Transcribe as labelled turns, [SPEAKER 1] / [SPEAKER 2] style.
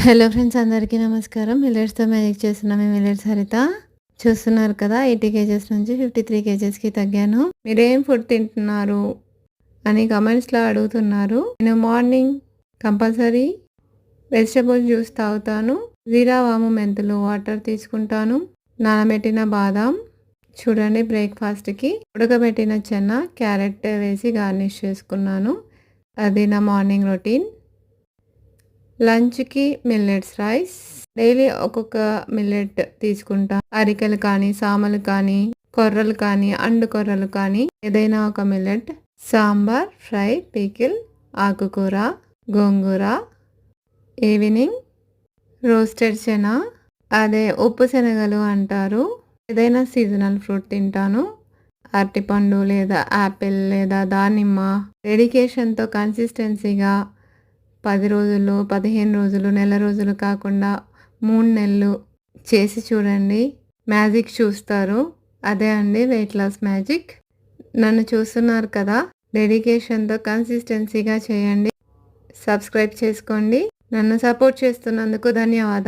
[SPEAKER 1] Hello friends అందరికీ నమస్కారం. మిల్లెట్స్తో magic చేస్తున్నా మేము మిల్లెట్స్ హరిత. చూస్తున్నారు కదా ఎయిటీ కేజెస్ నుంచి ఫిఫ్టీ త్రీ కేజెస్కి తగ్గాను. మీరేం ఫుడ్ తింటున్నారు అని కమెంట్స్లో అడుగుతున్నారు. నేను మార్నింగ్ కంపల్సరీ వెజిటబుల్ జ్యూస్ తాగుతాను. జీరా వాము మెంతులు వాటర్ తీసుకుంటాను. నానబెట్టిన బాదాం చూడండి బ్రేక్ఫాస్ట్కి. ఉడకబెట్టిన చెన్న క్యారెట్ వేసి గార్నిష్ చేసుకున్నాను. అది నా మార్నింగ్ రొటీన్. లంచ్కి మిల్లెట్స్ రైస్. డైలీ ఒక్కొక్క మిల్లెట్ తీసుకుంటా. అరికలు కానీ సామలు కానీ కొర్రలు కానీ అండు కొర్రలు కానీ ఏదైనా ఒక మిల్లెట్. సాంబార్ ఫ్రై పీకిల్ ఆకుకూర గోంగూర ఈవినింగ్ రోస్టెడ్ శన అదే ఉప్పు శనగలు అంటారు. ఏదైనా సీజనల్ ఫ్రూట్ తింటాను. అరటిపండు లేదా యాపిల్ లేదా దానిమ్మ. డెడికేషన్తో కన్సిస్టెన్సీగా పది రోజులు పదిహేను రోజులు నెల రోజులు కాకుండా మూడు నెలలు చేసి చూడండి. మ్యాజిక్ చూస్తారు. అదే అండి వెయిట్ లాస్ మ్యాజిక్. నన్ను చూస్తున్నారు కదా డెడికేషన్తో కన్సిస్టెన్సీగా చేయండి. సబ్స్క్రైబ్ చేసుకోండి. నన్ను సపోర్ట్ చేస్తున్నందుకు ధన్యవాదాలు.